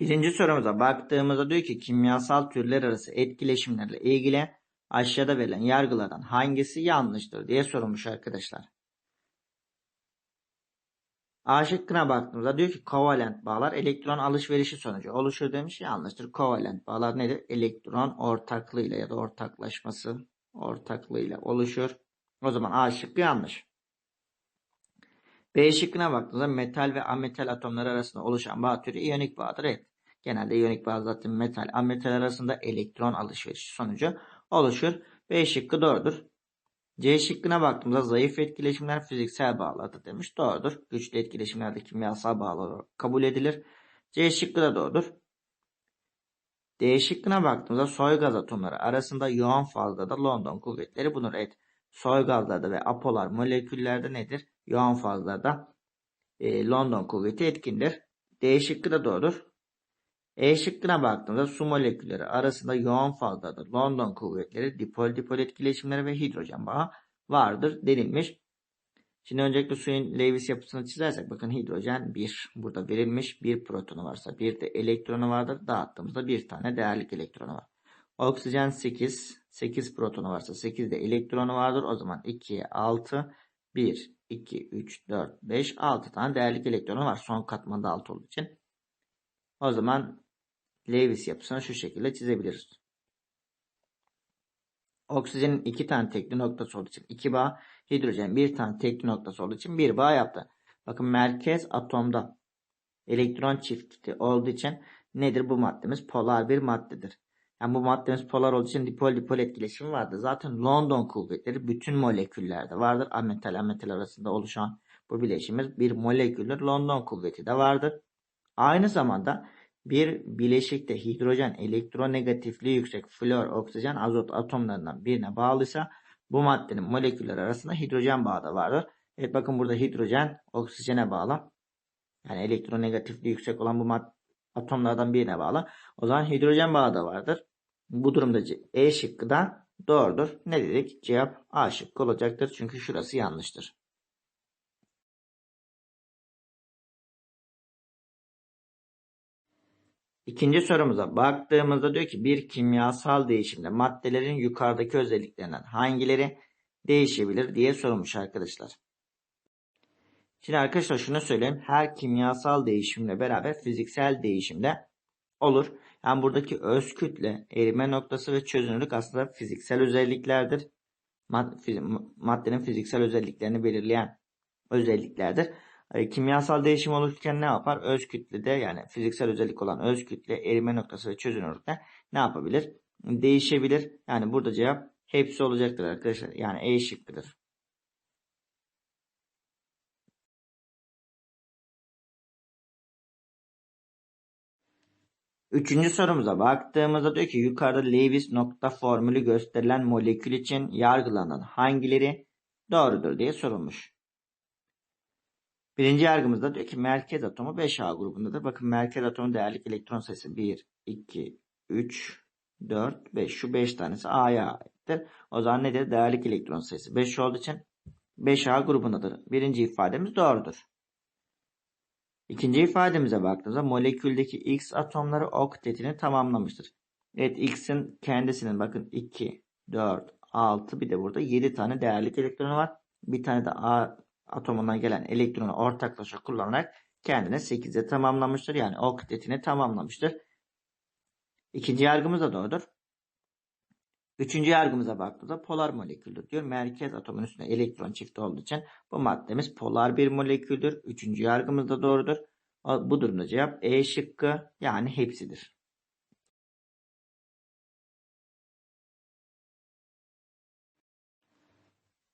Birinci sorumuza baktığımızda diyor ki kimyasal türler arası etkileşimlerle ilgili aşağıda verilen yargılardan hangisi yanlıştır diye sorulmuş arkadaşlar. A şıkkına baktığımızda diyor ki kovalent bağlar elektron alışverişi sonucu oluşur demiş. Yanlıştır. Kovalent bağlar nedir? Elektron ortaklığıyla ya da ortaklaşması ortaklığıyla oluşur. O zaman A şıkkı yanlış. B şıkkına baktığımızda metal ve ametal atomları arasında oluşan bağ türü iyonik bağdır. Evet. Genelde iyonik bağ zaten metal ametal arasında elektron alışverişi sonucu oluşur. B şıkkı doğrudur. C şıkkına baktığımızda zayıf etkileşimler fiziksel bağlardır demiş. Doğrudur. Güçlü etkileşimlerde kimyasal bağlar kabul edilir. C şıkkı da doğrudur. D şıkkına baktığımızda soy gaz atomları arasında yoğun fazla da London kuvvetleri bulunur. Evet. Soy gazlarda ve apolar moleküllerde nedir? Yoğun fazlarda e, London kuvveti etkindir. D şıkkı da doğrudur. E şıkkına baktığımızda su molekülleri arasında yoğun fazladır. London kuvvetleri, dipol dipol etkileşimleri ve hidrojen bağı vardır denilmiş. Şimdi öncelikle suyun Lewis yapısını çizersek bakın hidrojen 1 burada verilmiş. Bir protonu varsa bir de elektronu vardır. Dağıttığımızda bir tane değerlik elektronu var. Oksijen 8. 8 protonu varsa 8 de elektronu vardır. O zaman 2'ye 6. 1, 2, 3, 4, 5, 6 tane değerlik elektronu var. Son katmanda 6 olduğu için. O zaman Lewis yapısını şu şekilde çizebiliriz. Oksijenin iki tane tekli noktası olduğu için iki bağ, hidrojen bir tane tekli noktası olduğu için bir bağ yaptı. Bakın merkez atomda elektron çifti olduğu için nedir bu maddemiz? Polar bir maddedir. Yani bu maddemiz polar olduğu için dipol dipol etkileşimi vardır. Zaten London kuvvetleri bütün moleküllerde vardır. Ametal ametal arasında oluşan bu bileşimiz bir moleküldür. London kuvveti de vardır. Aynı zamanda bir bileşikte hidrojen elektronegatifliği yüksek flor, oksijen, azot atomlarından birine bağlıysa bu maddenin moleküller arasında hidrojen bağı da vardır. Evet bakın burada hidrojen oksijene bağlı. Yani elektronegatifliği yüksek olan bu atomlardan birine bağlı. O zaman hidrojen bağı da vardır. Bu durumda E şıkkı da doğrudur. Ne dedik? Cevap A şıkkı olacaktır. Çünkü şurası yanlıştır. İkinci sorumuza baktığımızda diyor ki bir kimyasal değişimde maddelerin yukarıdaki özelliklerinden hangileri değişebilir diye sorulmuş arkadaşlar. Şimdi arkadaşlar şunu söyleyeyim. Her kimyasal değişimle beraber fiziksel değişimde olur. Yani buradaki öz kütle, erime noktası ve çözünürlük aslında fiziksel özelliklerdir. Maddenin fiziksel özelliklerini belirleyen özelliklerdir. E, kimyasal değişim olurken ne yapar? Öz kütlede yani fiziksel özellik olan öz kütle, erime noktası ve çözünürlükte ne yapabilir? Değişebilir. Yani burada cevap hepsi olacaktır arkadaşlar. Yani E şıkkıdır. Üçüncü sorumuza baktığımızda diyor ki yukarıda Lewis nokta formülü gösterilen molekül için yargılanan hangileri doğrudur diye sorulmuş. Birinci yargımızda diyor ki merkez atomu 5A grubundadır. Bakın merkez atomun değerlik elektron sayısı 1, 2, 3, 4, 5. Şu 5 tanesi A'ya aittir. O zaman nedir? Değerlik elektron sayısı 5 olduğu için 5A grubundadır. Birinci ifademiz doğrudur. İkinci ifademize baktığımızda moleküldeki X atomları oktetini tamamlamıştır. Evet X'in kendisinin bakın 2, 4, 6 bir de burada 7 tane değerlik elektronu var. Bir tane de A atomundan gelen elektronu ortaklaşa kullanarak kendine 8'e tamamlamıştır. Yani oktetini tamamlamıştır. İkinci yargımız da doğrudur. Üçüncü yargımıza baktığımızda polar moleküldür diyor. Merkez atomun üstünde elektron çifti olduğu için bu maddemiz polar bir moleküldür. Üçüncü yargımız da doğrudur. Bu durumda cevap E şıkkı yani hepsidir.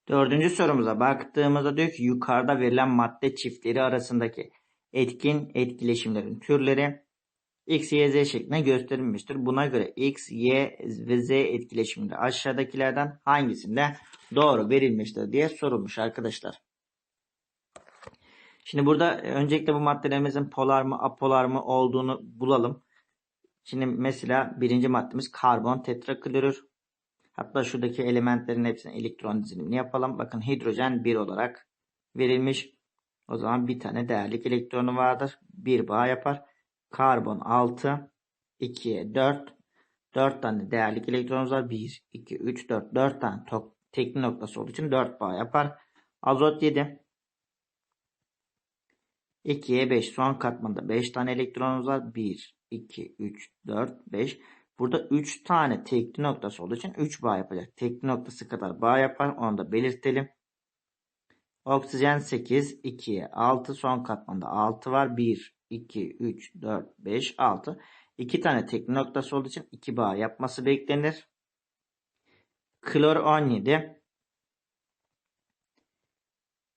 Dördüncü sorumuza baktığımızda diyor ki yukarıda verilen madde çiftleri arasındaki etkin etkileşimlerin türleri X, Y, Z şeklinde gösterilmiştir. Buna göre X, Y ve Z etkileşimleri aşağıdakilerden hangisinde doğru verilmiştir diye sorulmuş arkadaşlar. Şimdi burada öncelikle bu maddelerimizin polar mı apolar mı olduğunu bulalım. Şimdi mesela birinci maddemiz karbon tetraklorür. Hatta şuradaki elementlerin hepsine elektron dizilimini yapalım. Bakın hidrojen 1 olarak verilmiş. O zaman bir tane değerlik elektronu vardır. Bir bağ yapar. Karbon 6. 2'ye 4. 4 tane değerlik elektronumuz var. 1, 2, 3, 4. 4 tane tok, tekli noktası olduğu için 4 bağ yapar. Azot 7. 2'ye 5. Son katmanda 5 tane elektronumuz var. 1, 2, 3, 4, 5. Burada 3 tane tekli noktası olduğu için 3 bağ yapacak. Tekli noktası kadar bağ yapar. Onu da belirtelim. Oksijen 8, 2'ye 6. Son katmanda 6 var. 1, 2, 3, 4, 5, 6. 2 tane tekli noktası olduğu için 2 bağ yapması beklenir. Klor 17.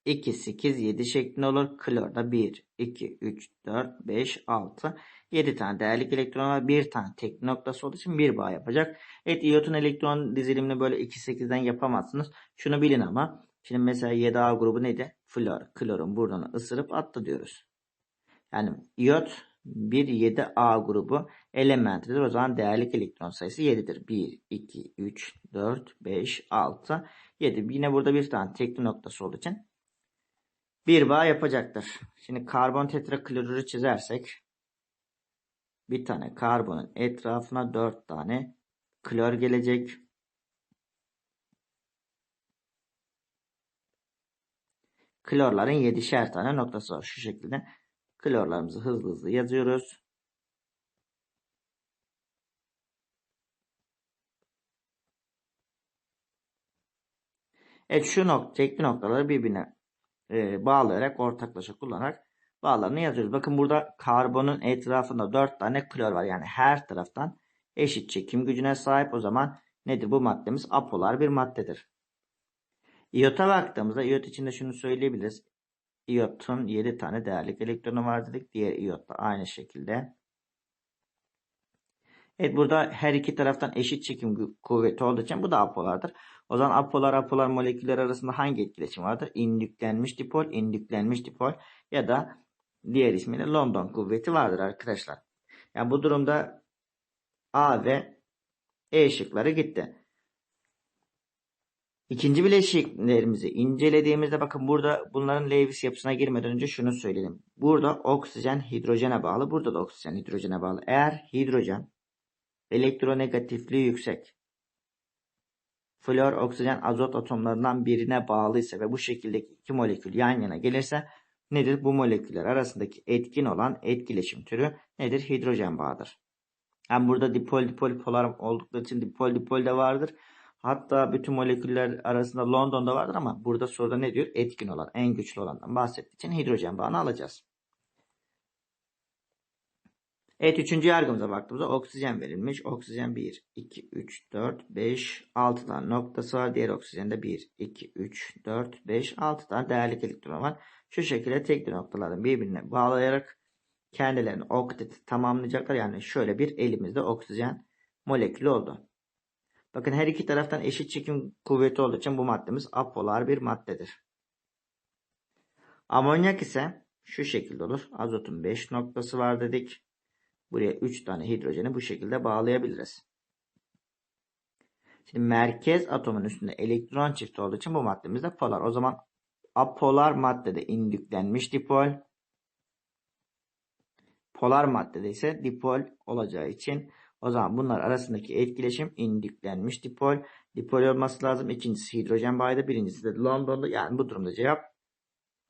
2, 8, 7 şeklinde olur. Klorda 1, 2, 3, 4, 5, 6. 7 tane değerlik elektron var. 1 tane tekli noktası olduğu için 1 bağ yapacak. Evet iyotun elektron dizilimini böyle 2, 8'den yapamazsınız. Şunu bilin ama. Şimdi mesela 7A grubu neydi? Flor. Klorun buradan ısırıp attı diyoruz. Yani iyot 1, 7A grubu elementidir. O zaman değerlik elektron sayısı 7'dir. 1, 2, 3, 4, 5, 6, 7. Yine burada bir tane tekli noktası olduğu için bir bağ yapacaktır. Şimdi karbon tetraklorürü çizersek bir tane karbonun etrafına 4 tane klor gelecek. Klorların 7'şer tane noktası var. Şu şekilde klorlarımızı hızlı hızlı yazıyoruz. Evet şu nokta, tekli noktaları birbirine e, bağlayarak ortaklaşa kullanarak bağlarını yazıyoruz. Bakın burada karbonun etrafında 4 tane klor var. Yani her taraftan eşit çekim gücüne sahip. O zaman nedir bu maddemiz? Apolar bir maddedir. İyota baktığımızda iyot içinde şunu söyleyebiliriz. İyotun 7 tane değerlik elektronu var dedik. Diğer iyot da aynı şekilde. Evet burada her iki taraftan eşit çekim kuvveti olduğu için bu da apolardır. O zaman apolar apolar moleküller arasında hangi etkileşim vardır? İndüklenmiş dipol, indüklenmiş dipol ya da diğer ismiyle London kuvveti vardır arkadaşlar. Yani bu durumda A ve E şıkları gitti. İkinci bileşiklerimizi incelediğimizde bakın burada bunların Lewis yapısına girmeden önce şunu söyledim. Burada oksijen hidrojene bağlı. Burada da oksijen hidrojene bağlı. Eğer hidrojen elektronegatifliği yüksek flor oksijen azot atomlarından birine bağlıysa ve bu şekildeki iki molekül yan yana gelirse nedir? Bu moleküller arasındaki etkin olan etkileşim türü nedir? Hidrojen bağıdır. Yani burada dipol dipol polar oldukları için dipol dipol de vardır. Hatta bütün moleküller arasında London'da vardır ama burada soruda ne diyor? Etkin olan, en güçlü olandan bahsettiği için hidrojen bağını alacağız. Evet üçüncü yargımıza baktığımızda oksijen verilmiş. Oksijen 1, 2, 3, 4, 5, 6 tane noktası var. Diğer oksijende 1, 2, 3, 4, 5, 6 tane değerlik elektron var. Şu şekilde tekli noktaların birbirine bağlayarak kendilerini okteti tamamlayacaklar. Yani şöyle bir elimizde oksijen molekülü oldu. Bakın her iki taraftan eşit çekim kuvveti olduğu için bu maddemiz apolar bir maddedir. Amonyak ise şu şekilde olur. Azotun 5 noktası var dedik. Buraya 3 tane hidrojeni bu şekilde bağlayabiliriz. Şimdi merkez atomun üstünde elektron çifti olduğu için bu maddemiz de polar. O zaman apolar maddede indüklenmiş dipol. Polar maddede ise dipol olacağı için o zaman bunlar arasındaki etkileşim indüklenmiş dipol. Dipol olması lazım. İkincisi hidrojen bağıydı. Birincisi de London'da. Yani bu durumda cevap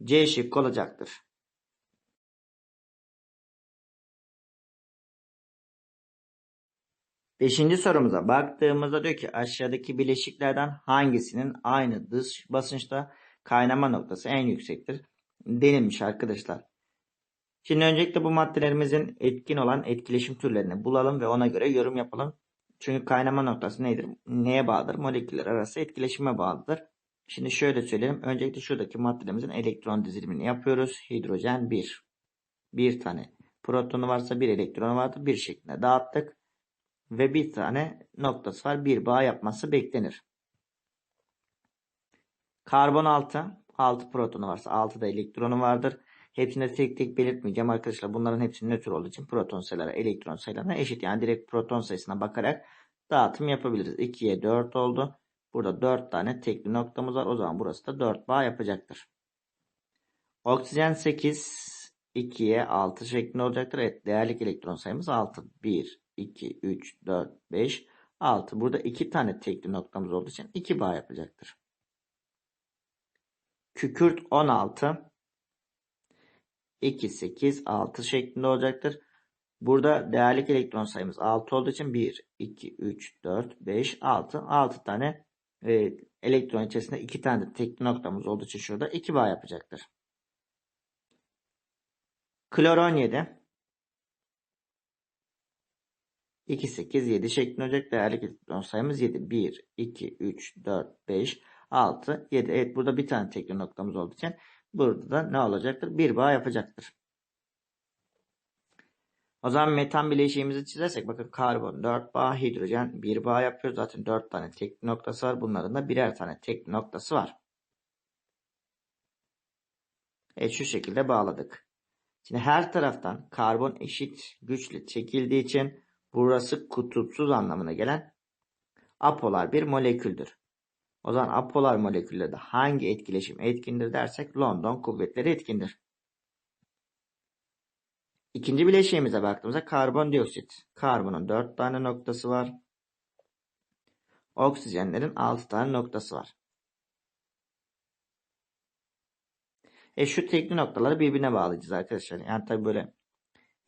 C şıkkı olacaktır. Beşinci sorumuza baktığımızda diyor ki aşağıdaki bileşiklerden hangisinin aynı dış basınçta kaynama noktası en yüksektir denilmiş arkadaşlar. Şimdi öncelikle bu maddelerimizin etkin olan etkileşim türlerini bulalım ve ona göre yorum yapalım. Çünkü kaynama noktası nedir? Neye bağlıdır? Moleküller arası etkileşime bağlıdır. Şimdi şöyle söyleyelim. Öncelikle şuradaki maddelerimizin elektron dizilimini yapıyoruz. Hidrojen 1. Bir tane protonu varsa bir elektronu vardır. Bir şeklinde dağıttık ve bir tane noktası var. Bir bağ yapması beklenir. Karbon 6. 6 protonu varsa 6 da elektronu vardır. Hepsini tek tek belirtmeyeceğim arkadaşlar. Bunların hepsi nötr olduğu için proton sayıları elektron sayılarına eşit. Yani direkt proton sayısına bakarak dağıtım yapabiliriz. 2'ye 4 oldu. Burada 4 tane tekli noktamız var. O zaman burası da 4 bağ yapacaktır. Oksijen 8. 2'ye 6 şeklinde olacaktır. Evet değerlik elektron sayımız 6. 1, 2, 3, 4, 5, 6. Burada 2 tane tekli noktamız olduğu için 2 bağ yapacaktır. Kükürt 16. 2, 8, 6 şeklinde olacaktır. Burada değerlik elektron sayımız 6 olduğu için 1, 2, 3, 4, 5, 6. 6 tane e, elektron içerisinde 2 tane de tekli noktamız olduğu için şurada 2 bağ yapacaktır. Klor 17. 2, 8, 7 şeklinde olacak. Değerlik elektron sayımız 7. 1, 2, 3, 4, 5, 6, 7. Evet burada bir tane tekli noktamız olduğu için burada da ne olacaktır? Bir bağ yapacaktır. O zaman metan bileşiğimizi çizersek bakın karbon 4 bağ, hidrojen 1 bağ yapıyor. Zaten 4 tane tekli noktası var. Bunların da birer tane tekli noktası var. Evet şu şekilde bağladık. Şimdi her taraftan karbon eşit güçle çekildiği için burası kutupsuz anlamına gelen apolar bir moleküldür. O zaman apolar moleküllerde hangi etkileşim etkindir dersek London kuvvetleri etkindir. İkinci bileşiğimize baktığımızda karbondioksit. Karbonun 4 tane noktası var. Oksijenlerin 6 tane noktası var. E şu tekli noktaları birbirine bağlayacağız arkadaşlar. Yani tabi böyle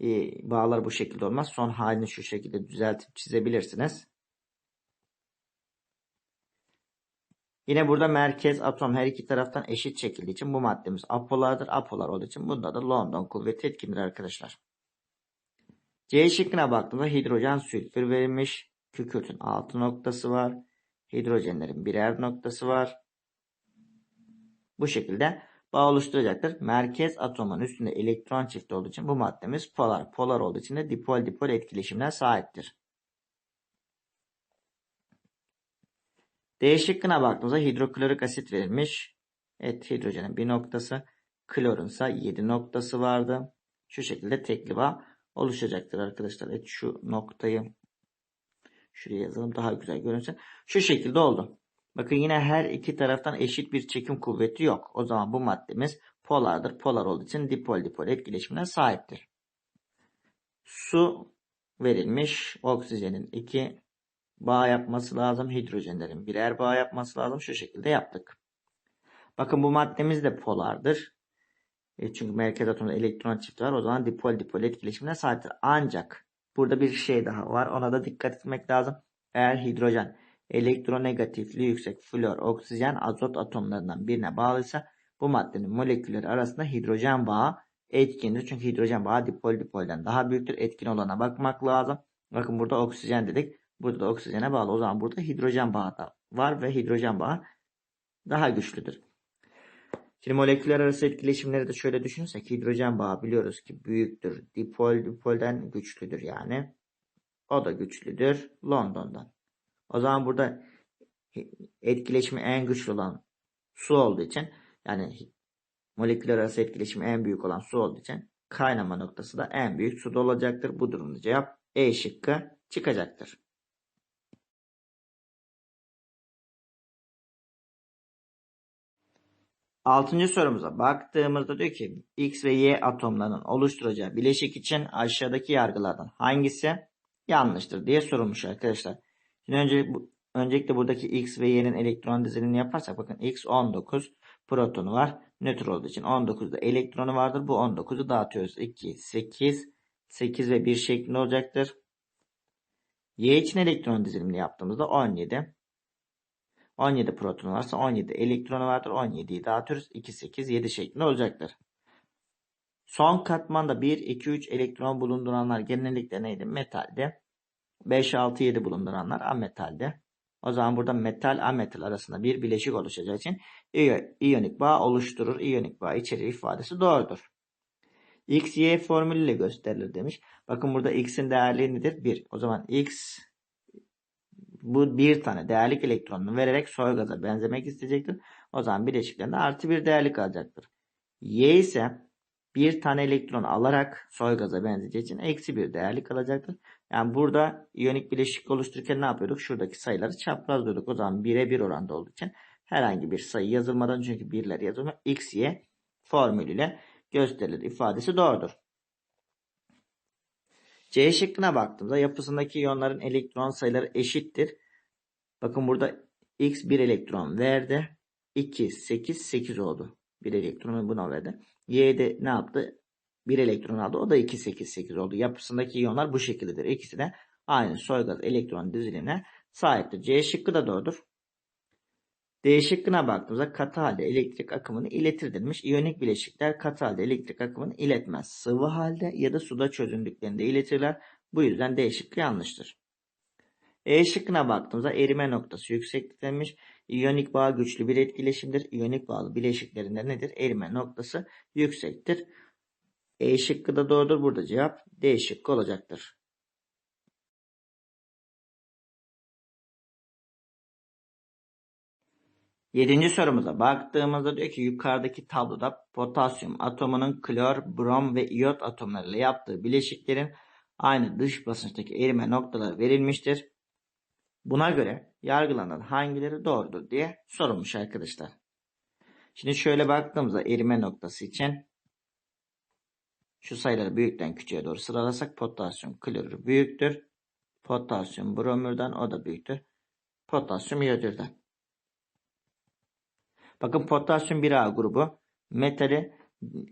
e, bağlar bu şekilde olmaz. Son halini şu şekilde düzeltip çizebilirsiniz. Yine burada merkez atom her iki taraftan eşit çekildiği için bu maddemiz apolardır. Apolar olduğu için bunda da London kuvveti etkindir arkadaşlar. C şıkkına baktığımızda hidrojen sülfür verilmiş. Kükürtün 6 noktası var. Hidrojenlerin birer noktası var. Bu şekilde bağ oluşturacaktır. Merkez atomun üstünde elektron çifti olduğu için bu maddemiz polar. Polar olduğu için de dipol dipol etkileşimine sahiptir. D baktığımızda hidroklorik asit verilmiş. Evet hidrojenin bir noktası. Klorun ise 7 noktası vardı. Şu şekilde tekli bağ oluşacaktır arkadaşlar. Evet şu noktayı şuraya yazalım daha güzel görünsün. Şu şekilde oldu. Bakın yine her iki taraftan eşit bir çekim kuvveti yok. O zaman bu maddemiz polardır. Polar olduğu için dipol dipol etkileşimine sahiptir. Su verilmiş. Oksijenin iki bağ yapması lazım. Hidrojenlerin birer bağ yapması lazım. Şu şekilde yaptık. Bakın bu maddemiz de polardır. E çünkü merkez atomda elektron çifti var. O zaman dipol dipol etkileşimine sahiptir. Ancak burada bir şey daha var. Ona da dikkat etmek lazım. Eğer hidrojen elektronegatifliği yüksek flor, oksijen, azot atomlarından birine bağlıysa bu maddenin molekülleri arasında hidrojen bağı etkindir. Çünkü hidrojen bağı dipol dipolden daha büyüktür. Etkin olana bakmak lazım. Bakın burada oksijen dedik. Burada da oksijene bağlı. O zaman burada hidrojen bağı da var ve hidrojen bağı daha güçlüdür. Şimdi moleküller arası etkileşimleri de şöyle düşünürsek hidrojen bağı biliyoruz ki büyüktür. Dipol dipolden güçlüdür yani. O da güçlüdür London'dan. O zaman burada etkileşimi en güçlü olan su olduğu için yani moleküller arası etkileşimi en büyük olan su olduğu için kaynama noktası da en büyük suda olacaktır. Bu durumda cevap E şıkkı çıkacaktır. Altıncı sorumuza baktığımızda diyor ki X ve Y atomlarının oluşturacağı bileşik için aşağıdaki yargılardan hangisi yanlıştır diye sorulmuş arkadaşlar. Şimdi önce, öncelikle buradaki X ve Y'nin elektron dizilimini yaparsak bakın X 19 protonu var. Nötr olduğu için 19'da elektronu vardır. Bu 19'u dağıtıyoruz. 2, 8, 8 ve 1 şeklinde olacaktır. Y için elektron dizilimini yaptığımızda 17. 17 protonu varsa 17 elektronu vardır. 17'yi dağıtıyoruz. 2, 8, 7 şeklinde olacaktır. Son katmanda 1, 2, 3 elektron bulunduranlar genellikle neydi? Metalde. 5, 6, 7 bulunduranlar ametalde. O zaman burada metal ametal arasında bir bileşik oluşacağı için iyonik bağ oluşturur. İyonik bağ içeriği ifadesi doğrudur. X, Y formülüyle gösterilir demiş. Bakın burada X'in değerli nedir? 1. O zaman X bu bir tane değerlik elektronunu vererek soy gaza benzemek isteyecektir. O zaman bileşiklerinde artı bir değerlik alacaktır. Y ise bir tane elektron alarak soy gaza benzeyeceği için eksi bir değerlik alacaktır. Yani burada iyonik bileşik oluştururken ne yapıyorduk? Şuradaki sayıları çaprazlıyorduk. O zaman 1'e 1 oranda olduğu için herhangi bir sayı yazılmadan çünkü birler yazılma x, y formülüyle gösterilir ifadesi doğrudur. C şıkkına baktığımızda yapısındaki iyonların elektron sayıları eşittir. Bakın burada X bir elektron verdi. 2, 8, 8 oldu. Bir elektronu buna verdi. Y'de ne yaptı? Bir elektron aldı. O da 2, 8, 8 oldu. Yapısındaki iyonlar bu şekildedir. İkisi de aynı soygaz elektron dizilimine sahiptir. C şıkkı da doğrudur. D baktığımızda katı halde elektrik akımını iletir denilmiş. İyonik bileşikler katı halde elektrik akımını iletmez. Sıvı halde ya da suda çözündüklerinde iletirler. Bu yüzden D yanlıştır. E şıkkına baktığımızda erime noktası yükseklik denilmiş. İyonik bağ güçlü bir etkileşimdir. İyonik bağlı bileşiklerinde nedir? Erime noktası yüksektir. E şıkkı da doğrudur. Burada cevap D şıkkı olacaktır. Yedinci sorumuza baktığımızda diyor ki yukarıdaki tabloda potasyum atomunun klor, brom ve iyot atomlarıyla yaptığı bileşiklerin aynı dış basınçtaki erime noktaları verilmiştir. Buna göre yargılanan hangileri doğrudur diye sorulmuş arkadaşlar. Şimdi şöyle baktığımızda erime noktası için şu sayıları büyükten küçüğe doğru sıralasak potasyum klorür büyüktür. Potasyum bromürden o da büyüktür. Potasyum iyodürden. Bakın potasyum 1A grubu. Metali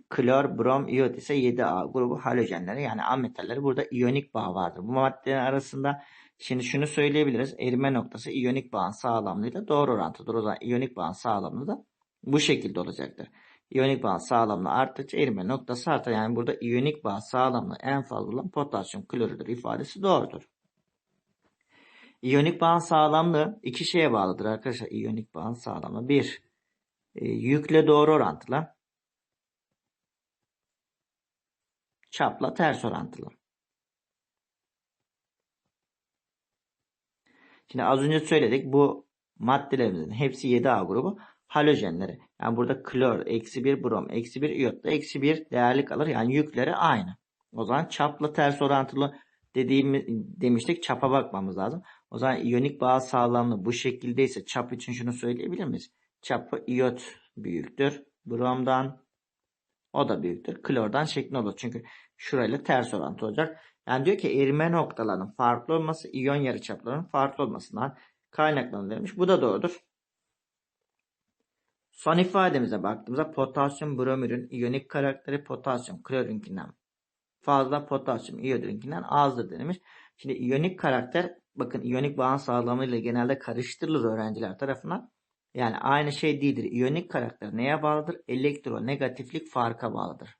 klor, brom, iyot ise 7A grubu halojenleri yani ametalleri. Burada iyonik bağ vardır. Bu maddelerin arasında şimdi şunu söyleyebiliriz. Erime noktası iyonik bağın sağlamlığıyla doğru orantıdır. O zaman iyonik bağın sağlamlığı da bu şekilde olacaktır. İyonik bağ sağlamlığı arttıkça erime noktası artar. Yani burada iyonik bağ sağlamlığı en fazla olan potasyum klorüdür ifadesi doğrudur. İyonik bağın sağlamlığı iki şeye bağlıdır arkadaşlar. İyonik bağın sağlamlığı. Bir, yükle doğru orantılı. Çapla ters orantılı. Şimdi az önce söyledik bu maddelerimizin hepsi 7A grubu halojenleri. Yani burada klor, eksi 1 brom, eksi 1 iyot da eksi 1 değerlik alır. Yani yükleri aynı. O zaman çapla ters orantılı dediğimiz demiştik çapa bakmamız lazım. O zaman iyonik bağ sağlamlığı bu şekildeyse çap için şunu söyleyebilir miyiz? Çapı iyot büyüktür. Bromdan o da büyüktür. Klordan şeklinde olur. Çünkü şurayla ters orantı olacak. Yani diyor ki erime noktalarının farklı olması iyon yarıçaplarının farklı olmasından kaynaklanır Bu da doğrudur. Son ifademize baktığımızda potasyum bromürün iyonik karakteri potasyum klorünkinden fazla potasyum iyodürünkinden azdır denilmiş. Şimdi iyonik karakter bakın iyonik bağın sağlamlığıyla genelde karıştırılır öğrenciler tarafından. Yani aynı şey değildir. İyonik karakter neye bağlıdır? Elektronegatiflik farka bağlıdır.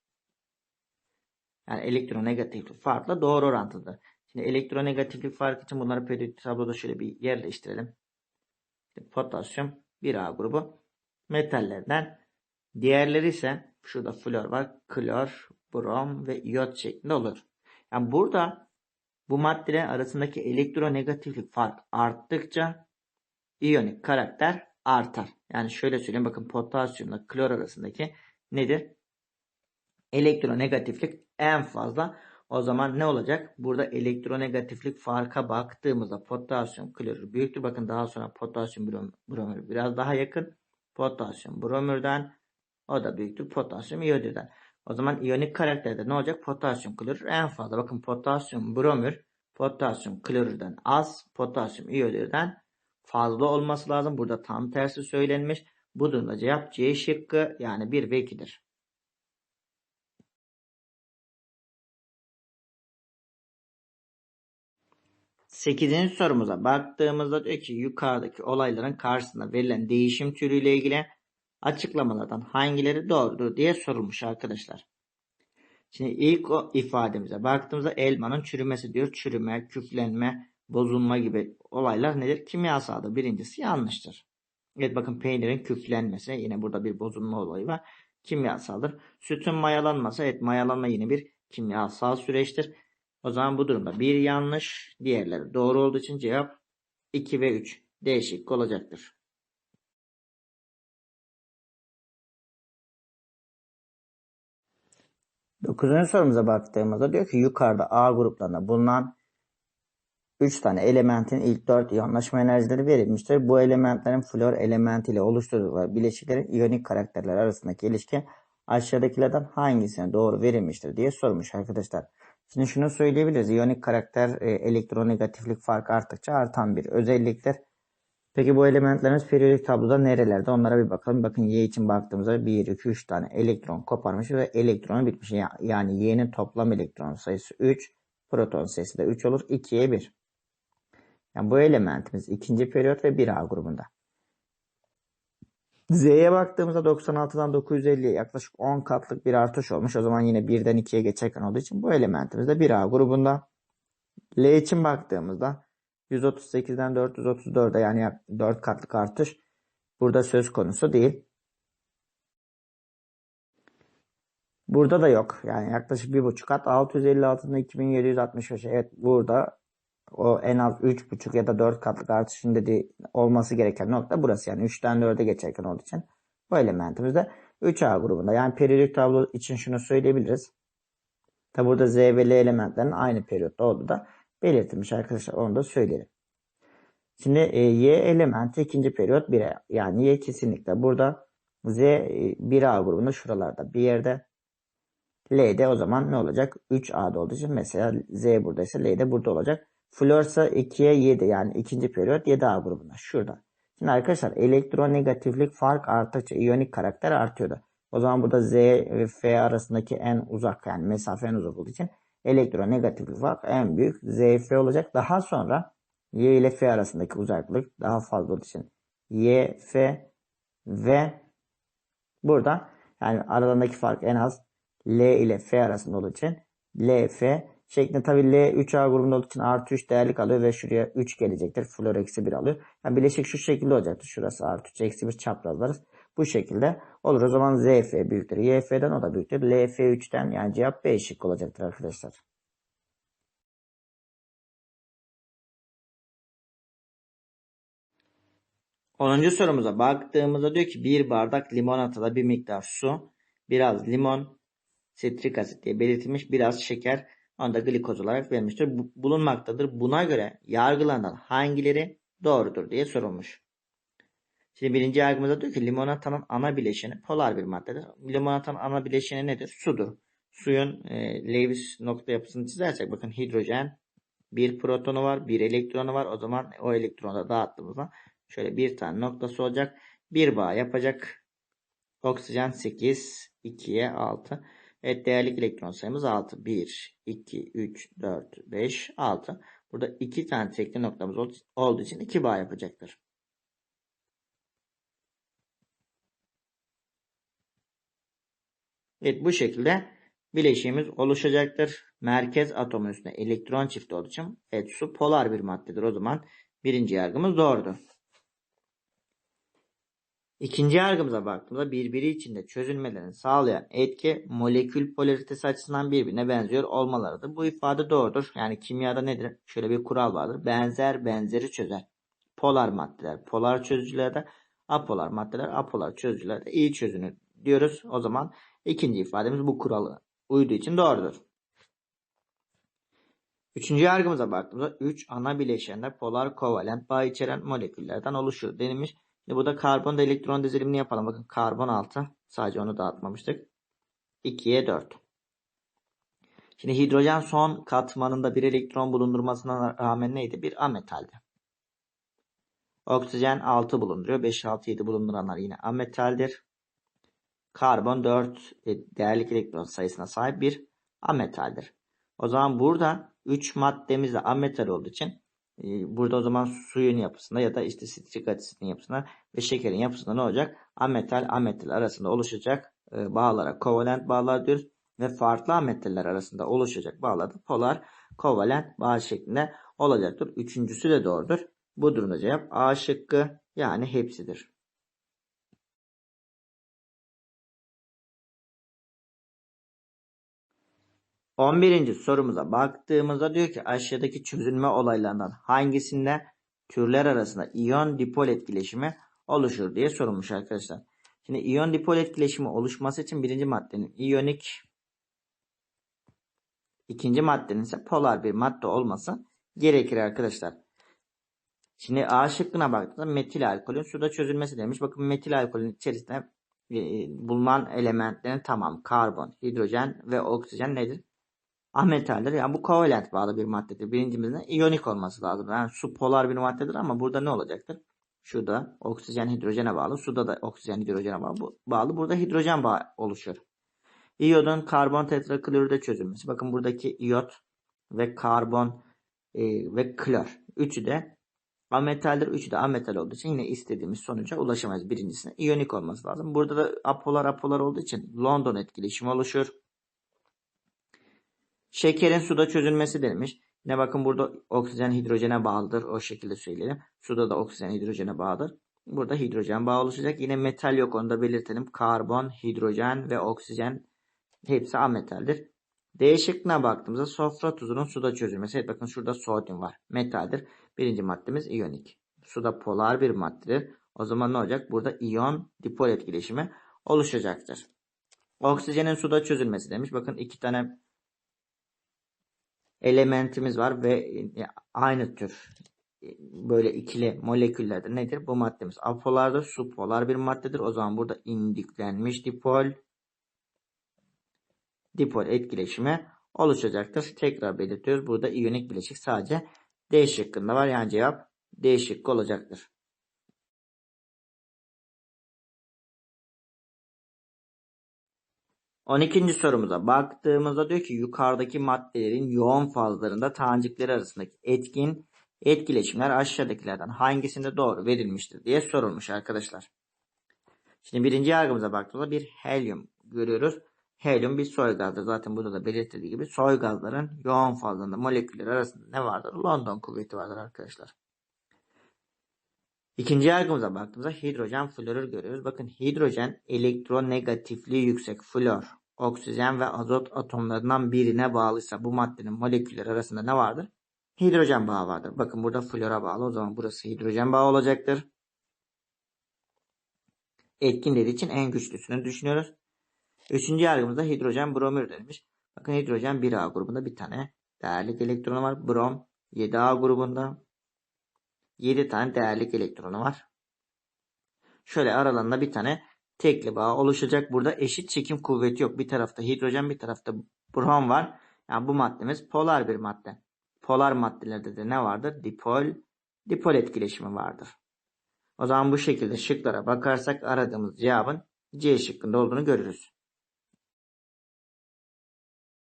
Yani elektronegatiflik farkla doğru orantıdır. Şimdi elektronegatiflik fark için bunları periyodik tabloda şöyle bir yerleştirelim. Potasyum 1A grubu metallerden. Diğerleri ise şurada flor var. Klor, brom ve iyot şeklinde olur. Yani burada bu maddelerin arasındaki elektronegatiflik fark arttıkça iyonik karakter artar. Yani şöyle söyleyeyim bakın potasyumla klor arasındaki nedir? Elektronegatiflik en fazla. O zaman ne olacak? Burada elektronegatiflik farka baktığımızda potasyum klorür büyüktür. Bakın daha sonra potasyum brom bromür biraz daha yakın. Potasyum bromürden o da büyüktür. Potasyum iyodürden. O zaman iyonik karakterde ne olacak? Potasyum klorür en fazla. Bakın potasyum bromür potasyum klorürden az, potasyum iyodürden fazla olması lazım. Burada tam tersi söylenmiş. Bu durumda cevap C şıkkı yani 1 ve 2'dir. Sekizinci sorumuza baktığımızda diyor ki yukarıdaki olayların karşısında verilen değişim türüyle ilgili açıklamalardan hangileri doğrudur diye sorulmuş arkadaşlar. Şimdi ilk o ifademize baktığımızda elmanın çürümesi diyor. Çürüme, küflenme, bozulma gibi olaylar nedir? Kimyasaldır. Birincisi yanlıştır. Evet bakın peynirin küflenmesi yine burada bir bozulma olayı var. Kimyasaldır. Sütün mayalanması evet mayalanma yine bir kimyasal süreçtir. O zaman bu durumda bir yanlış diğerleri doğru olduğu için cevap 2 ve 3 değişik olacaktır. Dokuzuncu sorumuza baktığımızda diyor ki yukarıda A gruplarında bulunan 3 tane elementin ilk 4 iyonlaşma enerjileri verilmiştir. Bu elementlerin flor elementiyle oluşturduğu bileşiklerin iyonik karakterler arasındaki ilişki aşağıdakilerden hangisine doğru verilmiştir diye sormuş arkadaşlar. Şimdi şunu söyleyebiliriz. İyonik karakter e, elektronegatiflik farkı arttıkça artan bir özelliktir. Peki bu elementlerimiz periyodik tabloda nerelerde? Onlara bir bakalım. Bakın Y için baktığımızda 1, 2, 3 tane elektron koparmış ve elektronu bitmiş. Ya- Yani Y'nin toplam elektron sayısı 3, proton sayısı da 3 olur. 2'ye 1. Yani bu elementimiz ikinci periyot ve 1A grubunda. Z'ye baktığımızda 96'dan 950'ye yaklaşık 10 katlık bir artış olmuş. O zaman yine 1'den 2'ye geçerken olduğu için bu elementimiz de 1A grubunda. L için baktığımızda 138'den 434'e yani yak- 4 katlık artış burada söz konusu değil. Burada da yok. Yani yaklaşık 1,5 kat. 656'dan 2765. Evet burada o en az 3,5 ya da 4 katlık artışın dediği olması gereken nokta burası. Yani 3'ten 4'e geçerken olduğu için bu elementimiz de 3A grubunda. Yani periyodik tablo için şunu söyleyebiliriz. Tabi burada Z ve L elementlerinin aynı periyotta olduğu da belirtilmiş arkadaşlar. Onu da söyleyelim. Şimdi e, Y elementi ikinci periyot 1'e. Yani Y kesinlikle burada. Z e, 1A grubunda şuralarda bir yerde. L'de o zaman ne olacak? 3A'da olduğu için mesela Z buradaysa L de burada olacak. Florsa 2'ye 7 yani ikinci periyot 7A grubunda. Şurada. Şimdi arkadaşlar elektronegatiflik fark arttıkça iyonik karakter artıyordu. O zaman burada Z ve F arasındaki en uzak yani mesafe en uzak olduğu için elektronegatiflik fark en büyük Z F olacak. Daha sonra Y ile F arasındaki uzaklık daha fazla olduğu için Y F ve burada yani aralarındaki fark en az L ile F arasında olduğu için L F şeklinde tabii L 3A grubunda olduğu için artı 3 değerlik alıyor ve şuraya 3 gelecektir. Flor eksi 1 alıyor. Yani bileşik şu şekilde olacaktır. Şurası artı 3 eksi 1 çaprazlarız. Bu şekilde olur. O zaman ZF büyüktür. YF'den o da büyüktür. LF 3'ten yani cevap B şık olacaktır arkadaşlar. 10. sorumuza baktığımızda diyor ki bir bardak limonatada bir miktar su, biraz limon, sitrik asit diye belirtilmiş, biraz şeker, onu da glikoz olarak verilmiştir. Bu- bulunmaktadır. Buna göre yargılanan hangileri doğrudur diye sorulmuş. Şimdi birinci yargımızda diyor ki limonatanın ana bileşeni polar bir maddedir. Limonatanın ana bileşeni nedir? Sudur. Suyun e, Lewis nokta yapısını çizersek bakın hidrojen bir protonu var, bir elektronu var. O zaman o elektronu da dağıttığımızda şöyle bir tane noktası olacak. Bir bağ yapacak. Oksijen 8, 2'ye 6. Evet değerlik elektron sayımız 6. 1, 2, 3, 4, 5, 6. Burada 2 tane tekli noktamız ol- olduğu için 2 bağ yapacaktır. Evet bu şekilde bileşiğimiz oluşacaktır. Merkez atomun üstünde elektron çifti olduğu için evet su polar bir maddedir. O zaman birinci yargımız doğrudur. İkinci yargımıza baktığımızda birbiri içinde çözülmelerini sağlayan etki molekül polaritesi açısından birbirine benziyor olmalarıdır. Bu ifade doğrudur. Yani kimyada nedir? Şöyle bir kural vardır. Benzer benzeri çözer. Polar maddeler polar çözücülerde, apolar maddeler apolar çözücülerde iyi çözünür diyoruz. O zaman ikinci ifademiz bu kuralı uyduğu için doğrudur. Üçüncü yargımıza baktığımızda 3 ana bileşenler polar kovalent bağ içeren moleküllerden oluşur denilmiş. Şimdi burada karbon da elektron dizilimini yapalım. Bakın karbon 6. Sadece onu dağıtmamıştık. 2'ye 4. Şimdi hidrojen son katmanında bir elektron bulundurmasına rağmen neydi? Bir ametaldi. Oksijen 6 bulunduruyor. 5, 6, 7 bulunduranlar yine ametaldir. Karbon 4 e, değerlik elektron sayısına sahip bir ametaldir. O zaman burada 3 maddemiz de ametal olduğu için e, burada o zaman suyun yapısında ya da işte sitrik asitin yapısında ve şekerin yapısında ne olacak? Ametal ametal arasında oluşacak e, bağlara kovalent bağlar diyoruz ve farklı ametaller arasında oluşacak bağlar da polar kovalent bağ şeklinde olacaktır. Üçüncüsü de doğrudur. Bu durumda cevap A şıkkı yani hepsidir. 11. sorumuza baktığımızda diyor ki aşağıdaki çözülme olaylarından hangisinde türler arasında iyon dipol etkileşimi oluşur diye sorulmuş arkadaşlar. Şimdi iyon dipol etkileşimi oluşması için birinci maddenin iyonik, ikinci maddenin ise polar bir madde olması gerekir arkadaşlar. Şimdi A şıkkına baktığımızda metil alkolün suda çözülmesi demiş. Bakın metil alkolün içerisinde e, bulunan elementlerin tamam karbon, hidrojen ve oksijen nedir? Ametaldir. Yani bu kovalent bağlı bir maddedir. Birincimizde iyonik olması lazım. Yani su polar bir maddedir ama burada ne olacaktır? Şurada oksijen hidrojene bağlı. Suda da oksijen hidrojene bağlı. Bu- bağlı. Burada hidrojen bağı oluşur. İyodun karbon tetraklorürde çözülmesi. Bakın buradaki iyot ve karbon e, ve klor. Üçü de ametaldir. Üçü de ametal olduğu için yine istediğimiz sonuca ulaşamayız. Birincisine iyonik olması lazım. Burada da apolar apolar olduğu için London etkileşimi oluşur. Şekerin suda çözülmesi denilmiş. Yine bakın burada oksijen hidrojene bağlıdır. O şekilde söyleyelim. Suda da oksijen hidrojene bağlıdır. Burada hidrojen bağı oluşacak. Yine metal yok onu da belirtelim. Karbon, hidrojen ve oksijen hepsi ametaldir. D şıkkına baktığımızda sofra tuzunun suda çözülmesi. Evet bakın şurada sodyum var. Metaldir. Birinci maddemiz iyonik. Suda polar bir maddedir. O zaman ne olacak? Burada iyon dipol etkileşimi oluşacaktır. Oksijenin suda çözülmesi demiş. Bakın iki tane elementimiz var ve aynı tür böyle ikili moleküllerde nedir? Bu maddemiz apolardır. Su polar bir maddedir. O zaman burada indüklenmiş dipol dipol etkileşimi oluşacaktır. Tekrar belirtiyoruz. Burada iyonik bileşik sadece D şıkkında var. Yani cevap D şıkkı olacaktır. On ikinci sorumuza baktığımızda diyor ki yukarıdaki maddelerin yoğun fazlarında tanecikleri arasındaki etkin etkileşimler aşağıdakilerden hangisinde doğru verilmiştir diye sorulmuş arkadaşlar. Şimdi birinci yargımıza baktığımızda bir helyum görüyoruz. Helyum bir soy gazdır. Zaten burada da belirtildiği gibi soy gazların yoğun fazlarında moleküller arasında ne vardır? London kuvveti vardır arkadaşlar. İkinci yargımıza baktığımızda hidrojen florür görüyoruz. Bakın hidrojen elektronegatifliği yüksek flor, oksijen ve azot atomlarından birine bağlıysa bu maddenin moleküller arasında ne vardır? Hidrojen bağı vardır. Bakın burada flora bağlı. O zaman burası hidrojen bağı olacaktır. Etkin dediği için en güçlüsünü düşünüyoruz. Üçüncü yargımızda hidrojen bromür denilmiş. Bakın hidrojen 1A grubunda bir tane değerlik elektronu var. Brom 7A grubunda 7 tane değerlik elektronu var. Şöyle aralarında bir tane tekli bağ oluşacak. Burada eşit çekim kuvveti yok. Bir tarafta hidrojen bir tarafta brom var. Yani bu maddemiz polar bir madde. Polar maddelerde de ne vardır? Dipol, dipol etkileşimi vardır. O zaman bu şekilde şıklara bakarsak aradığımız cevabın C şıkkında olduğunu görürüz.